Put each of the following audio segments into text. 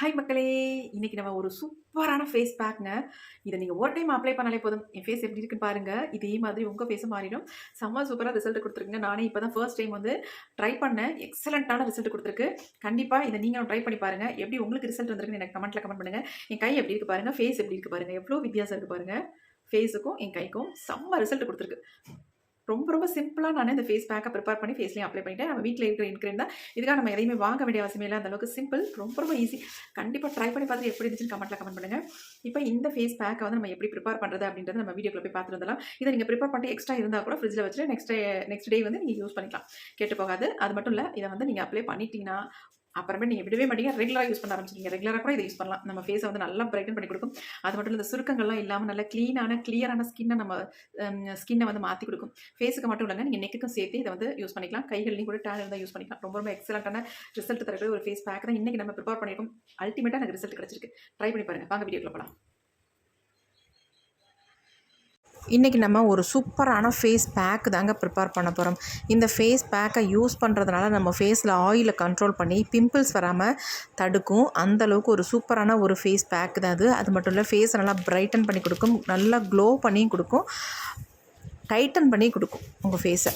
Hi மக்களே! இன்னைக்கு நம்ம ஒரு சூப்பரான ஃபேஸ் பேக்ங்க இதை நீங்கள் ஒரு டைம் அப்ளை பண்ணாலே போதும். என் ஃபேஸ் எப்படி இருக்குன்னு பாருங்கள் இதே மாதிரி உங்கள் ஃபேஸும் மாறிடும். செம்ம சூப்பராக ரிசல்ட் கொடுத்துருக்குங்க. நானே இப்போ தான் ஃபர்ஸ்ட் டைம் வந்து ட்ரை பண்ணேன். எக்ஸலண்ட்டான ரிசல்ட் கொடுத்துருக்கு. கண்டிப்பாக இதை நீங்களும் ட்ரை பண்ணி பாருங்கள் எப்படி உங்களுக்கு ரிசல்ட் வந்திருக்குன்னு எனக்கு கமெண்ட்டில் கமெண்ட் பண்ணுங்கள் என் கை எப்படி இருக்கு பாருங்கள் ஃபேஸ் எப்படி இருக்கு பாருங்கள் எவ்வளோ வித்தியாசம் இருக்குது பாருங்கள் ஃபேஸுக்கும், என் கைக்கும் செம்ம ரிசல்ட் கொடுத்துருக்கு. ரொம்ப ரொம்ப சிம்பிளாக நான் இந்த ஃபேஸ் பேக்கை ப்ரிப்பேர் பண்ணி ஃபேஸ்லேயும் அப்ளை பண்ணிட்டேன். நம்ம வீட்டில் இருக்கிற இன்க்ரீன் தான். இதுக்காக நம்ம எதையுமே வாங்க வேண்டிய அவசியமே இல்லை அந்த அளவுக்கு சிம்பிள். ரொம்ப ரொம்ப ஈஸி. கண்டிப்பாக ட்ரை பண்ணி பார்த்துட்டு எப்படி இருந்துச்சுன்னு கமெண்ட்டில் கமெண்ட் பண்ணுங்கள் இப்போ இந்த ஃபேஸ் பேக்கை வந்து நம்ம எப்படி ப்ரிப்பேர் பண்ணுறது அப்படின்றத நம்ம வீடியோக்குள்ள போய் பார்த்துருந்தலாம் இதை நீங்கள் ப்ரிப்பேர் பண்ணிட்டு எக்ஸ்ட்ரா இருந்தால் கூட ஃப்ரிட்ஜில் வச்சுட்டு நெக்ஸ்ட் டே நெக்ஸ்ட் டே வந்து நீங்கள் யூஸ் பண்ணிக்கலாம். கெட்டு போகாது. அது மட்டும் இல்லை இதை வந்து நீங்கள் அப்ளை பண்ணிட்டீங்கன்னா, அப்புறமே நீங்கள் விடவே மாட்டீங்க. ரெகுலராக யூஸ் பண்ண ஆரம்பிச்சிங்க ரெகுலராக கூட இதை யூஸ் பண்ணலாம். நம்ம ஃபேஸை வந்து நல்லா பிரைட்டன் பண்ணி கொடுக்கும் அது மட்டும் இல்லை சுருக்கங்கள்லாம் இல்லாமல் நல்ல க்ளீனான கிளியரான ஸ்கின்னை நம்ம ஸ்கின்னை வந்து மாற்றி கொடுக்கும் ஃபேஸுக்கு மட்டும் இல்லைங்க நீங்கள் நெக்குக்கும் சேர்த்து இதை வந்து யூஸ் பண்ணிக்கலாம். கைகள்லையும் கூட டேன் இருந்தால் யூஸ் பண்ணிக்கலாம். ரொம்ப ரொம்ப எக்ஸலண்ட்டான ரிசல்ட் தரக்கூடிய ஒரு ஃபேஸ் பேக் தான் இன்னைக்கு நம்ம ப்ரிப்பேர் பண்ணியிருக்கோம். அல்டிமேட்டாக எனக்கு ரிசல்ட் கிடைச்சிருக்கு. ட்ரை பண்ணி பாருங்கள் வாங்க வீடியோக்குள்ள போகலாம் இன்றைக்கி நம்ம ஒரு சூப்பரான ஃபேஸ் பேக் தாங்க ப்ரிப்பேர் பண்ண போகிறோம் இந்த ஃபேஸ் பேக்கை யூஸ் பண்ணுறதுனால நம்ம ஃபேஸில் ஆயிலை கண்ட்ரோல் பண்ணி பிம்பிள்ஸ் வராமல் தடுக்கும். அந்த அளவுக்கு ஒரு சூப்பரான ஒரு ஃபேஸ் பேக் தான் அது. அது மட்டும் இல்லை ஃபேஸை நல்லா பிரைட்டன் பண்ணி கொடுக்கும். நல்லா க்ளோ பண்ணியும் கொடுக்கும். டைட்டன் பண்ணி கொடுக்கும் உங்கள் ஃபேஸை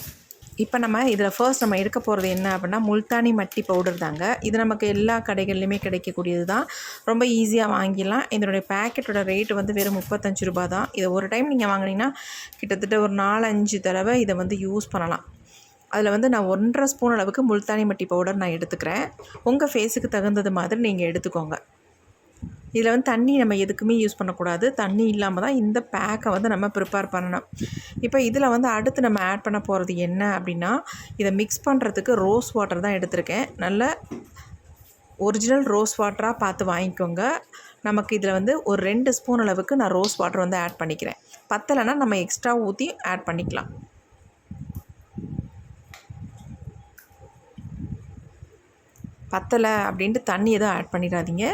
இப்போ நம்ம இதில் ஃபர்ஸ்ட் நம்ம எடுக்க போகிறது என்ன அப்படின்னா முல்தானி மட்டி பவுடர் தாங்க. இது நமக்கு எல்லா கடைகள்லையுமே கிடைக்கக்கூடியது தான் ரொம்ப ஈஸியாக வாங்கிடலாம். இதனுடைய பேக்கெட்டோட ரேட்டு வந்து வெறும் முப்பத்தஞ்சு ரூபா தான். இதை ஒரு டைம் நீங்கள் வாங்கினீங்கன்னா கிட்டத்தட்ட ஒரு நாலஞ்சு தடவை இதை வந்து யூஸ் பண்ணலாம். அதில் வந்து நான் ஒன்றரை ஸ்பூன் அளவுக்கு முல்தானி மட்டி பவுடர் நான் எடுத்துக்கிறேன். உங்கள் ஃபேஸுக்கு தகுந்தது மாதிரி நீங்கள் எடுத்துக்கோங்க. இதில் வந்து தண்ணி நம்ம எதுக்குமே யூஸ் பண்ணக்கூடாது. தண்ணி இல்லாமல் தான் இந்த பேக்கை வந்து நம்ம ப்ரிப்பேர் பண்ணணும். இப்போ இதில் வந்து அடுத்து நம்ம ஆட் பண்ண போகிறது என்ன அப்படின்னா இதை மிக்ஸ் பண்ணுறதுக்கு ரோஸ் வாட்டர் தான் எடுத்திருக்கேன். நல்ல ஒரிஜினல் ரோஸ் வாட்டராக பார்த்து வாங்கிக்கோங்க. நமக்கு இதில் வந்து ஒரு ரெண்டு ஸ்பூன் அளவுக்கு நான் ரோஸ் வாட்டர் வந்து ஆட் பண்ணிக்கிறேன். பத்தலைன்னா நம்ம எக்ஸ்ட்ரா ஊற்றி ஆட் பண்ணிக்கலாம். பத்தலை அப்படின்ட்டு தண்ணி எதுவும் ஆட் பண்ணிடாதீங்க.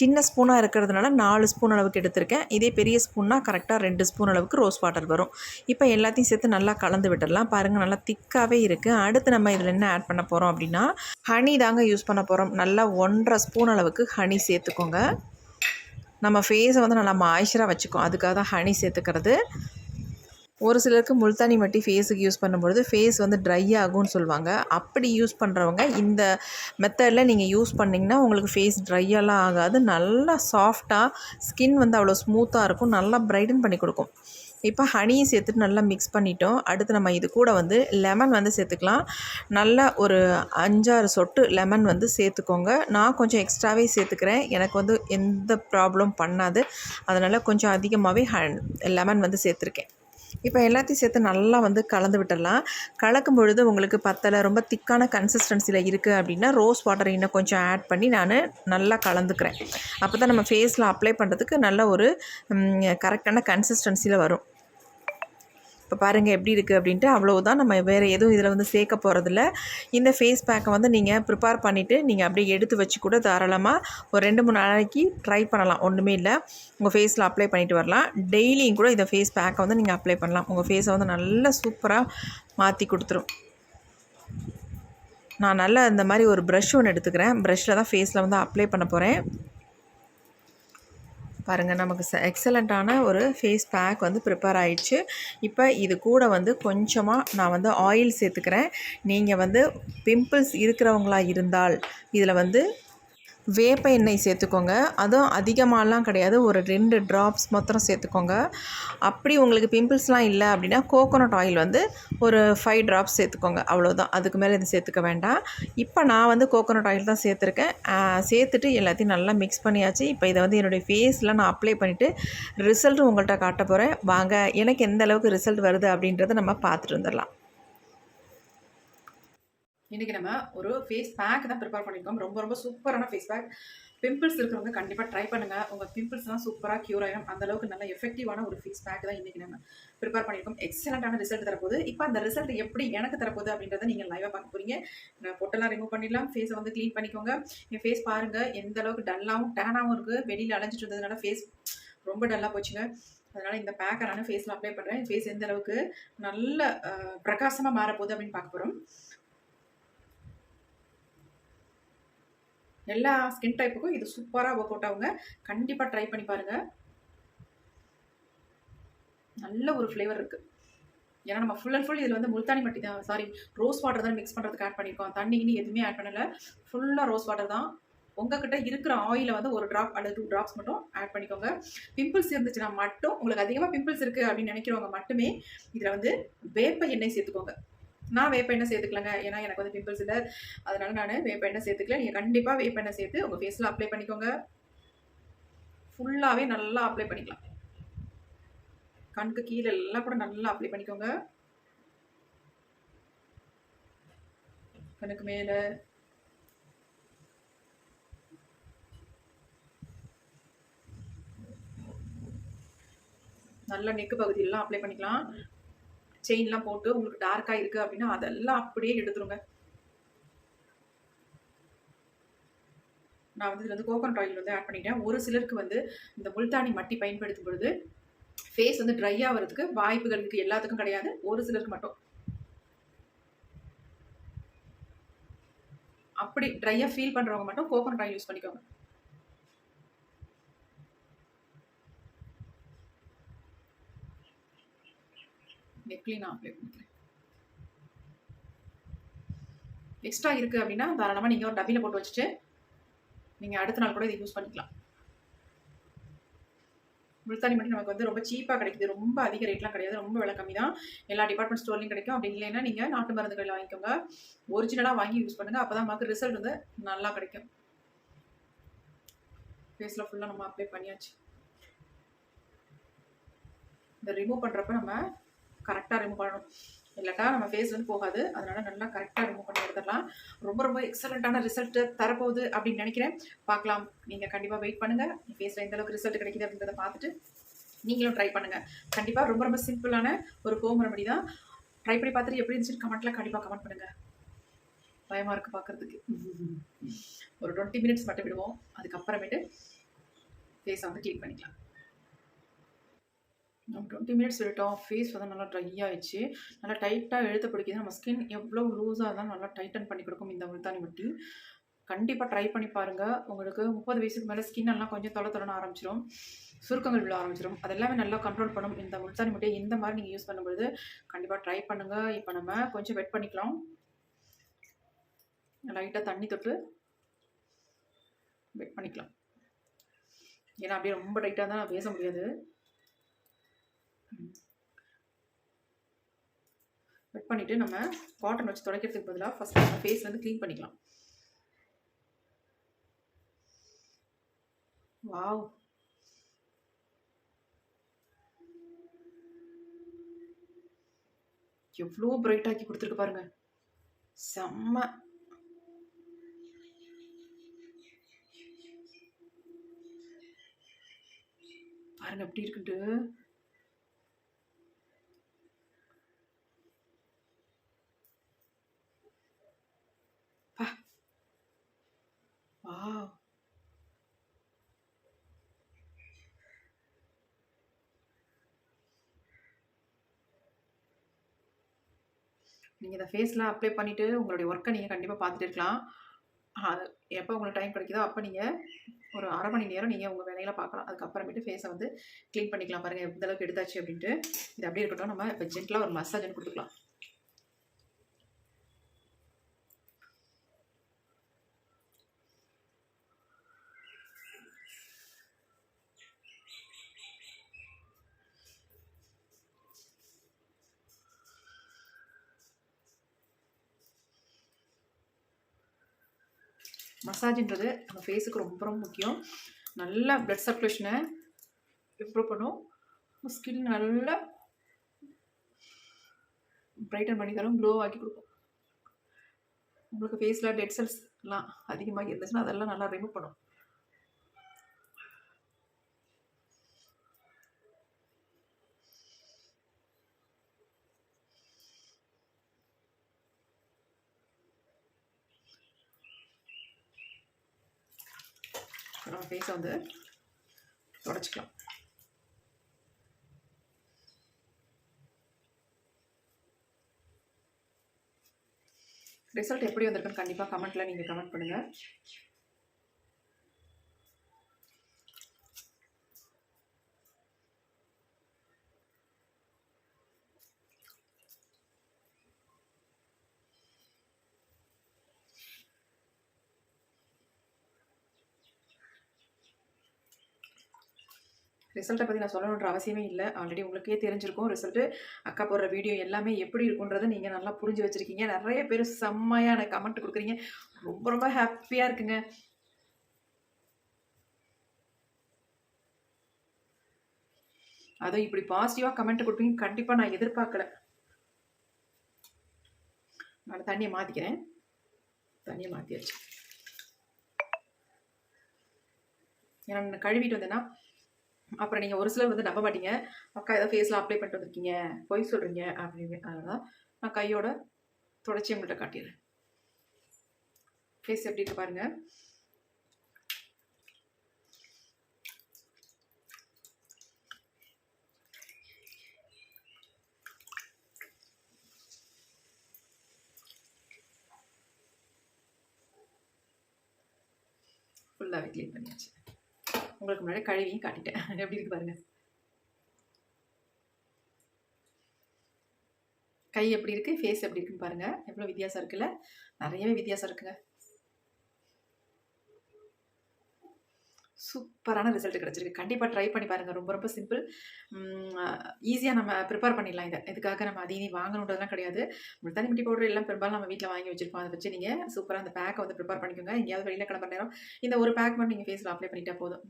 சின்ன ஸ்பூனாக இருக்கிறதுனால நாலு ஸ்பூன் அளவுக்கு எடுத்திருக்கேன். இதே பெரிய ஸ்பூன்னா கரெக்டாக ரெண்டு ஸ்பூன் அளவுக்கு ரோஸ் வாட்டர் வரும். இப்போ எல்லாத்தையும் சேர்த்து நல்லா கலந்து விட்டுடலாம். பாருங்கள் நல்லா திக்காகவே இருக்குது அடுத்து நம்ம இதில் என்ன ஆட் பண்ண போகிறோம் அப்படின்னா ஹனி தாங்க யூஸ் பண்ண போகிறோம் நல்லா ஒன்றரை ஸ்பூன் அளவுக்கு ஹனி சேர்த்துக்கோங்க. நம்ம ஃபேஸை வந்து நல்லா மாய்ச்சராக வச்சுக்கோம். அதுக்காக தான் ஹனி சேர்த்துக்கிறது. ஒரு சிலருக்கு முல்தானி மட்டி ஃபேஸுக்கு யூஸ் பண்ணும்பொழுது ஃபேஸ் வந்து ட்ரை ஆகும்னு சொல்லுவாங்க. அப்படி யூஸ் பண்ணுறவங்க இந்த மெத்தடில் நீங்கள் யூஸ் பண்ணிங்கன்னா உங்களுக்கு ஃபேஸ் ட்ரையெல்லாம் ஆகாது. நல்லா சாஃப்டாக ஸ்கின் வந்து அவ்வளோ ஸ்மூத்தாக இருக்கும். நல்லா ப்ரைடன் பண்ணி கொடுக்கும். இப்போ ஹனியை சேர்த்துட்டு நல்லா மிக்ஸ் பண்ணிட்டோம். அடுத்து நம்ம இது கூட வந்து லெமன் வந்து சேர்த்துக்கலாம். நல்லா ஒரு அஞ்சாறு சொட்டு லெமன் வந்து சேர்த்துக்கோங்க. நான் கொஞ்சம் எக்ஸ்ட்ராவே சேர்த்துக்கிறேன். எனக்கு வந்து எந்த ப்ராப்ளம் பண்ணாது. அதனால் கொஞ்சம் அதிகமாகவே ஹ லெமன் வந்து சேர்த்துருக்கேன். இப்போ எல்லாத்தையும் சேர்த்து நல்லா வந்து கலந்து விட்டுடலாம். கலக்கும் பொழுது உங்களுக்கு பத்தலை ரொம்ப திக்கான கன்சிஸ்டன்சியில் இருக்குது அப்படின்னா ரோஸ் வாட்டர் இன்னும் கொஞ்சம் ஆட் பண்ணி நான் நல்லா கலந்துக்கிறேன். அப்போ தான் நம்ம ஃபேஸில் அப்ளை பண்ணுறதுக்கு நல்ல ஒரு கரெக்டான கன்சிஸ்டன்சியில் வரும். இப்போ பாருங்கள் எப்படி இருக்குது அப்படின்ட்டு அவ்வளோதான் நம்ம வேறு எதுவும் இதில் வந்து சேர்க்க போகிறதில்ல இந்த ஃபேஸ் பேக்கை வந்து நீங்கள் ப்ரிப்பேர் பண்ணிவிட்டு நீங்கள் அப்படியே எடுத்து வச்சு கூட தாராளமாக ஒரு ரெண்டு மூணு நாளைக்கு ட்ரை பண்ணலாம். ஒன்றுமே இல்லை. உங்கள் ஃபேஸில் அப்ளை பண்ணிட்டு வரலாம். டெய்லியும் கூட இந்த ஃபேஸ் பேக்கை வந்து நீங்கள் அப்ளை பண்ணலாம். உங்கள் ஃபேஸை வந்து நல்லா சூப்பராக மாற்றி கொடுத்துரும். நான் நல்லா இந்த மாதிரி ஒரு ப்ரஷ் ஒன்று எடுத்துக்கிறேன். ப்ரஷ்ஷில் தான் ஃபேஸில் வந்து அப்ளை பண்ண போகிறேன் பாருங்கள் நமக்கு எக்ஸலண்ட்டான ஒரு ஃபேஸ் பேக் வந்து ப்ரிப்பேர் ஆயிடுச்சு. இப்போ இது கூட வந்து கொஞ்சமாக நான் வந்து ஆயில் சேர்த்துக்கிறேன். நீங்கள் வந்து பிம்பிள்ஸ் இருக்கிறவங்களா இருந்தால் இதில் வந்து வேப்ப எண்ணெய் சேர்த்துக்கோங்க. அதுவும் அதிகமாகலாம் கிடையாது. ஒரு ரெண்டு ட்ராப்ஸ் மாத்திரம் சேர்த்துக்கோங்க. அப்படி உங்களுக்கு பிம்பிள்ஸ்லாம் இல்லை அப்படின்னா கோகோனட் ஆயில் வந்து ஒரு ஃபைவ் ட்ராப்ஸ் சேர்த்துக்கோங்க. அவ்வளோதான் அதுக்கு மேலே இது சேர்த்துக்க வேண்டாம். இப்போ நான் வந்து கோகோனட் ஆயில் தான் சேர்த்துருக்கேன். சேர்த்துட்டு எல்லாத்தையும் நல்லா மிக்ஸ் பண்ணியாச்சு. இப்போ இதை வந்து என்னுடைய ஃபேஸில் நான் அப்ளை பண்ணிவிட்டு ரிசல்ட்டு உங்கள்கிட்ட காட்ட போகிறேன் வாங்க எனக்கு எந்த அளவுக்கு ரிசல்ட் வருது அப்படின்றத நம்ம பார்த்துட்டு வந்துடலாம். இன்றைக்கி நம்ம ஒரு ஃபேஸ் பேக் தான் ப்ரிப்பேர் பண்ணியிருக்கோம் ரொம்ப ரொம்ப சூப்பரான ஃபேஸ் பேக் பிம்பிள்ஸ் இருக்கிறவங்க கண்டிப்பாக ட்ரை பண்ணுங்கள் உங்கள் பிம்பிள்ஸ்லாம் சூப்பராக க்யூர் ஆகிடும் அந்தளவுக்கு நல்ல எஃபெக்டிவான ஒரு ஃபேஸ் பேக் தான் இன்னைக்கு நம்ம ப்ரிப்பேர் பண்ணியிருக்கோம் எக்ஸலண்ட்டான ரிசல்ட் தரப்போகுது. இப்போ அந்த ரிசல்ட் எப்படி எனக்கு தரப்போகுது அப்படின்றத நீங்கள் லைவாக பார்க்க போகிறீங்க நான் பொட்டெல்லாம் ரிமூவ் பண்ணிடலாம். ஃபேஸை வந்து க்ளீன் பண்ணிக்கோங்க. என் ஃபேஸ் பாருங்கள் எந்த அளவுக்கு டல்லாகவும் டேனாகவும் இருக்குது வெளியில் அலைஞ்சிட்டு இருந்ததுனால ஃபேஸ் ரொம்ப டல்லாக போச்சுங்க. அதனால் இந்த பேக்கை நான் ஃபேஸில் அப்ளை பண்ணுறேன் ஃபேஸ் எந்த அளவுக்கு நல்ல பிரகாசமாக மாறப்போகுது அப்படின்னு பார்க்க போகிறோம் எல்லா ஸ்கின் டைப்புக்கும் இது சூப்பராக ஒர்க் அவுட் ஆகுங்க. கண்டிப்பாக ட்ரை பண்ணி பாருங்கள் நல்ல ஒரு ஃப்ளேவர் இருக்குது ஏன்னா நம்ம ஃபுல் அண்ட் ஃபுல் இதில் வந்து முல்தானி மட்டி தான் சாரி ரோஸ் வாட்டர் தான் மிக்ஸ் பண்ணுறதுக்கு ஆட் பண்ணியிருக்கோம் தண்ணி கிண்ணி எதுவுமே ஆட் பண்ணலை. ஃபுல்லாக ரோஸ் வாட்டர் தான். உங்ககிட்ட இருக்கிற ஆயிலை வந்து ஒரு ட்ராப் அல்லது டூ ட்ராப்ஸ் மட்டும் ஆட் பண்ணிக்கோங்க. பிம்பிள்ஸ் இருந்துச்சுன்னா மட்டும் உங்களுக்கு அதிகமாக பிம்பிள்ஸ் இருக்குது அப்படின்னு நினைக்கிறவங்க மட்டுமே இதில் வந்து வேப்ப எண்ணெய் சேர்த்துக்கோங்க. நான் வேப்ப எண்ணெய் சேர்த்துக்கலங்க. ஏன்னா எனக்கு வந்து பிம்பிள்ஸ் இல்லை. அதனால நான் வேப்ப எண்ணெய் சேர்த்துக்கல. நீங்கள் கண்டிப்பாக வேப்ப எண்ணெய் சேர்த்து உங்கள் ஃபேஸில் அப்ளை பண்ணிக்கோங்க. ஃபுல்லாகவே நல்லா அப்ளை பண்ணிக்கலாம். கண்ணுக்கு கீழே எல்லாம் கூட நல்லா அப்ளை பண்ணிக்கோங்க. கண்ணுக்கு மேலே. நல்ல நெக்கு பகுதியெல்லாம் அப்ளை பண்ணிக்கலாம். செயின்லாம் போட்டு உங்களுக்கு டார்க்காக இருக்குது அப்படின்னா அதெல்லாம் அப்படியே எடுத்துருங்க. நான் வந்து இதில் வந்து கோகோனட் ஆயில் வந்து ஆட் பண்ணிட்டேன். ஒரு சிலருக்கு வந்து இந்த முல்தானி மட்டி பயன்படுத்தும் பொழுது ஃபேஸ் வந்து ட்ரை ஆகிறதுக்கு வாய்ப்புகள் இருக்குது எல்லாத்துக்கும் கிடையாது. ஒரு சிலருக்கு மட்டும். அப்படி ட்ரையாக ஃபீல் பண்ணுறவங்க மட்டும் கோகோனட் ஆயில் யூஸ் பண்ணிக்கோங்க. நெக்லையும் நான் அப்ளை பண்ணிக்கிறேன். எக்ஸ்ட்ரா இருக்குது அப்படின்னா தாராளமாக நீங்கள் ஒரு டப்பியில் போட்டு வச்சுட்டு நீங்கள் அடுத்த நாள் கூட இதை யூஸ் பண்ணிக்கலாம். முல்தானி மட்டும் நமக்கு வந்து ரொம்ப சீப்பாக கிடைக்குது. ரொம்ப அதிக ரேட்லாம் கிடையாது. ரொம்ப விலை கம்மி தான். எல்லா டிபார்ட்மெண்ட் ஸ்டோர்லையும் கிடைக்கும். அப்படி இல்லைன்னா நீங்கள் நாட்டு மருந்து கடையில் வாங்கிக்கோங்க. ஒரிஜினலாக வாங்கி யூஸ் பண்ணுங்கள் அப்போ தான் நமக்கு ரிசல்ட் வந்து நல்லா கிடைக்கும். ஃபேஸில் ஃபுல்லாக நம்ம அப்ளை பண்ணியாச்சு. இந்த ரிமூவ் பண்ணுறப்ப நம்ம கரெக்டாக ரிமூவ் பண்ணணும். இல்லாட்டா நம்ம ஃபேஸ் வந்து போகாது. அதனால நல்லா கரெக்டாக ரிமூவ் பண்ணி எடுத்துடலாம். ரொம்ப ரொம்ப எக்ஸலண்ட்டான ரிசல்ட் தரப்போகுது அப்படின்னு நினைக்கிறேன். பார்க்கலாம். நீங்கள் கண்டிப்பாக வெயிட் பண்ணுங்கள் ஃபேஸில் எந்த அளவுக்கு ரிசல்ட் கிடைக்குது அப்படின்றத பார்த்துட்டு நீங்களும் ட்ரை பண்ணுங்கள் கண்டிப்பாக ரொம்ப ரொம்ப சிம்பிளான ஒரு ஹோம் ரெமடி தான். ட்ரை பண்ணி பார்த்துட்டு எப்படி இருந்துச்சு கமெண்ட்டில் கண்டிப்பாக கமெண்ட் பண்ணுங்கள் பயமாக இருக்குது பார்க்குறதுக்கு. ஒரு டுவெண்ட்டி மினிட்ஸ் மட்டும் விடுவோம். அதுக்கப்புறமேட்டு ஃபேஸை வந்து க்ளீன் பண்ணிக்கலாம். நம்ம டுவெண்ட்டி மினிட்ஸ் விட்டோம் ஃபேஸ் வந்து நல்லா ட்ரை ஆயிடுச்சு. நல்லா டைட்டாக எழுத்து பிடிக்குது. நம்ம ஸ்கின் எவ்வளோ லூஸாக இருந்தாலும் நல்லா டைட்டன் பண்ணி கொடுக்கும் இந்த முல்தானி மட்டி கண்டிப்பாக ட்ரை பண்ணி பாருங்கள் உங்களுக்கு முப்பது வயசுக்கு மேலே ஸ்கின் எல்லாம் கொஞ்சம் தொலை தொலைன்னு ஆரம்பிச்சிடும் சுருக்கங்கள் விழ ஆரம்பிச்சிடும் அதெல்லாமே நல்லா கண்ட்ரோல் பண்ணும். இந்த முல்தானி மட்டியை இந்த மாதிரி நீங்கள் யூஸ் பண்ணும்பொழுது கண்டிப்பாக ட்ரை பண்ணுங்கள் இப்போ நம்ம கொஞ்சம் வெட் பண்ணிக்கலாம். லைட்டாக தண்ணி தொட்டு வெட் பண்ணிக்கலாம். ஏன்னா அப்படியே ரொம்ப டைட்டாக தான் பேச முடியாது. வெட் பண்ணிவிட்டு நம்ம காட்டன் வச்சு துடைக்கிறதுக்கு பதிலாக ஃபஸ்ட் நம்ம ஃபேஸ் வந்து க்ளீன் பண்ணிக்கலாம். வாவ் எவ்வளோ பிரைட் ஆக்கி கொடுத்துருக்கு பாருங்க. செம்ம. பாருங்க எப்படி இருக்குன்ட்டு வாவ் நீங்கள் இந்த ஃபேஸ்லாம் அப்ளை பண்ணிவிட்டு உங்களுடைய ஒர்க்கை நீங்கள் கண்டிப்பாக பார்த்துட்டு இருக்கலாம். அது எப்போ உங்களுக்கு டைம் கிடைக்குதோ அப்போ நீங்கள் ஒரு அரை மணி நேரம் நீங்கள் உங்கள் வேலையில் பார்க்கலாம். அதுக்கப்புறமேட்டு ஃபேஸை வந்து க்ளீன் பண்ணிக்கலாம் பாருங்கள் எந்த அளவுக்கு எடுத்தாச்சு அப்படின்ட்டு. இது அப்படியே இருக்கட்டும். நம்ம இப்போ ஜென்டலாக ஒரு மசாஜ் கொடுத்துக்கலாம். மசாஜ்ன்றது நம்ம ஃபேஸுக்கு ரொம்ப ரொம்ப முக்கியம். நல்லா பிளட் சர்க்குலேஷனை இம்ப்ரூவ் பண்ணும். ஸ்கின் நல்லா பிரைட்டன் பண்ணி தரும் க்ளோ ஆக்கி கொடுக்கும். உங்களுக்கு ஃபேஸில் டெட் செல்ஸ்லாம் அதிகமாக இருந்துச்சுன்னா அதெல்லாம் நல்லா ரிமூவ் பண்ணும். அப்புறம் ஃபேஸை வந்து தொடச்சிக்கலாம். ரிசல்ட் எப்படி வந்திருக்குன்னு கண்டிப்பாக கமெண்ட்டில் நீங்கள் கமெண்ட் பண்ணுங்கள் ரிசல்ட்டை பற்றி நான் சொல்லணுன்ற அவசியமே இல்லை. ஆல்ரெடி உங்களுக்கே தெரிஞ்சிருக்கும். ரிசல்ட்டு அக்கா போடுற வீடியோ எல்லாமே எப்படி இருக்குன்றதை நீங்கள் நல்லா புரிஞ்சு வச்சுருக்கீங்க. நிறைய பேர் செம்மையான கமெண்ட் கொடுக்குறீங்க. ரொம்ப ரொம்ப ஹாப்பியாக இருக்குங்க. அதுவும் இப்படி பாசிட்டிவாக கமெண்ட் கொடுப்பீங்க கண்டிப்பாக நான் எதிர்பார்க்கல. நான் தண்ணியை மாற்றிக்கிறேன் தண்ணியை மாற்றியாச்சு ஏன்னா நான் கழுவிட்டு வந்தேன்னா அப்புறம் நீங்கள் ஒரு சிலர் வந்து நம்ப மாட்டீங்க. அக்கா ஏதோ ஃபேஸில் அப்ளை பண்ணிட்டு வந்திருக்கீங்க. பொய் சொல்கிறீங்க அப்படின்னு அதனால நான் கையோட தொடச்சி உங்கள்கிட்ட காட்டிடுறேன். ஃபேஸ் எப்படி இருக்கு பாருங்கள் ஃபுல்லாகவே க்ளீன் பண்ணியாச்சு. உங்களுக்கு முன்னாடி கழுவியும் காட்டிட்டேன். எப்படி இருக்கு பாருங்க. கை எப்படி இருக்கு? ஃபேஸ் எப்படி இருக்குன்னு பாருங்க. எவ்வளோ வித்தியாசம் இருக்குல்ல? நிறையவே வித்தியாசம் இருக்குங்க. சூப்பரான ரிசல்ட் கிடச்சிருக்கு. கண்டிப்பாக ட்ரை பண்ணி பாருங்கள் ரொம்ப ரொம்ப சிம்பிள் ஈஸியாக நம்ம ப்ரிப்பேர் பண்ணிடலாம் இதை. இதுக்காக நம்ம அதையும் வாங்கணுன்றதுலாம் கிடையாது. முல்தானி மிட்டி பவுடர் எல்லாம் பெரும்பாலும் நம்ம வீட்டில் வாங்கி வச்சிருப்போம். அதை வச்சு நீங்கள் சூப்பராக அந்த பேக்கை வந்து ப்ரிப்பேர் பண்ணிக்கோங்க. எங்கேயாவது வெளியில் கிளம்புற நேரம் இந்த ஒரு பேக் மட்டும் நீங்கள் ஃபேஸில் அப்ளை பண்ணிட்டா போதும்.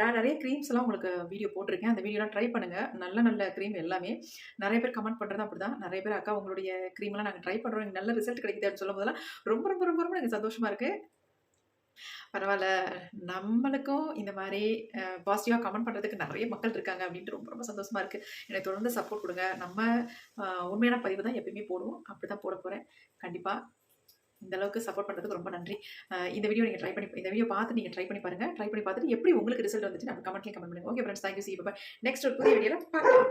நான் நிறைய க்ரீம்ஸ் எல்லாம் உங்களுக்கு வீடியோ போட்டிருக்கேன். அந்த வீடியோலாம் ட்ரை பண்ணுங்கள் நல்ல நல்ல க்ரீம் எல்லாமே. நிறைய பேர் கமெண்ட் பண்ணுறது அப்படி தான் நிறைய பேர் அக்கா உங்களுடைய க்ரீம்லாம் நாங்கள் ட்ரை பண்ணுறோம் எனக்கு நல்ல ரிசல்ட் கிடைக்குது அப்படின்னு சொல்லும் போதெல்லாம் ரொம்ப ரொம்ப ரொம்ப ரொம்ப எனக்கு சந்தோஷமாக இருக்குது பரவாயில்ல. நம்மளுக்கும் இந்த மாதிரி பாசிட்டிவாக கமெண்ட் பண்ணுறதுக்கு நிறைய மக்கள் இருக்காங்க அப்படின்ட்டு ரொம்ப ரொம்ப சந்தோஷமாக இருக்குது எனக்கு தொடர்ந்து சப்போர்ட் கொடுங்க. நம்ம உண்மையான பதிவு தான் எப்பயுமே போடுவோம். அப்படி தான் போட போகிறேன் கண்டிப்பாக இந்த அளவுக்கு சப்போர்ட் பண்ணுறதுக்கு ரொம்ப நன்றி. இந்த வீடியோ நீங்கள் ட்ரை பண்ணி இந்த வீடியோ பார்த்து நீங்கள் ட்ரை பண்ணி பாருங்கள் ட்ரை பண்ணி பார்த்துட்டு எப்படி உங்களுக்கு ரிசல்ட் வந்துட்டு நம்ம கமெண்ட்லேயே கமெண்ட் பண்ணுங்க. Okay friends thank you see bye next ஒரு புதிய வீடியோவில் பார்க்கலாம்.